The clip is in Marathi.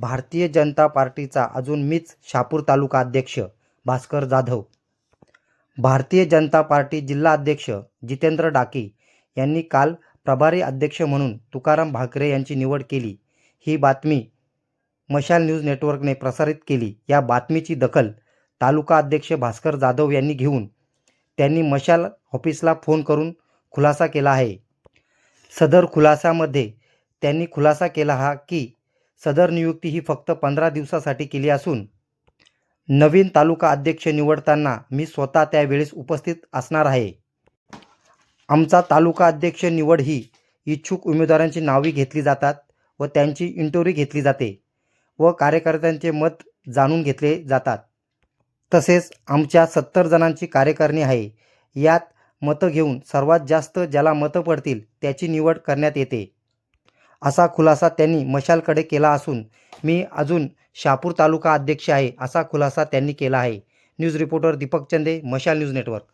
भारतीय जनता पार्टीचा अजून मीच शापूर तालुका अध्यक्ष भास्कर जाधव. भारतीय जनता पार्टी जिल्हा अध्यक्ष जितेंद्र डाके यांनी काल प्रभारी अध्यक्ष म्हणून तुकाराम भाकरे यांची निवड केली. ही बातमी मशाल न्यूज नेटवर्कने प्रसारित केली. या बातमीची दखल तालुका अध्यक्ष भास्कर जाधव यांनी घेऊन त्यांनी मशाल ऑफिसला फोन करून खुलासा केला आहे. सदर खुलासामध्ये त्यांनी खुलासा केला हा की सदर नियुक्ती ही फक्त पंधरा दिवसासाठी केली असून नवीन तालुका अध्यक्ष निवडताना मी स्वतः त्यावेळेस उपस्थित असणार आहे. आमचा तालुका अध्यक्ष निवड ही इच्छुक उमेदवारांची नावे घेतली जातात व त्यांची इंटरव्ह्यू घेतली जाते व कार्यकर्त्यांचे मत जाणून घेतले जातात. तसेच आमच्या सत्तर जणांची कार्यकारिणी आहे. यात मतं घेऊन सर्वात जास्त ज्याला मतं पडतील त्याची निवड करण्यात येते. असा खुलासा त्यांनी मशालकडे केला असून मी अजून शहापूर तालुका अध्यक्ष आहे असा खुलासा त्यांनी केला आहे. न्यूज रिपोर्टर दीपक चंदे मशाल न्यूज नेटवर्क.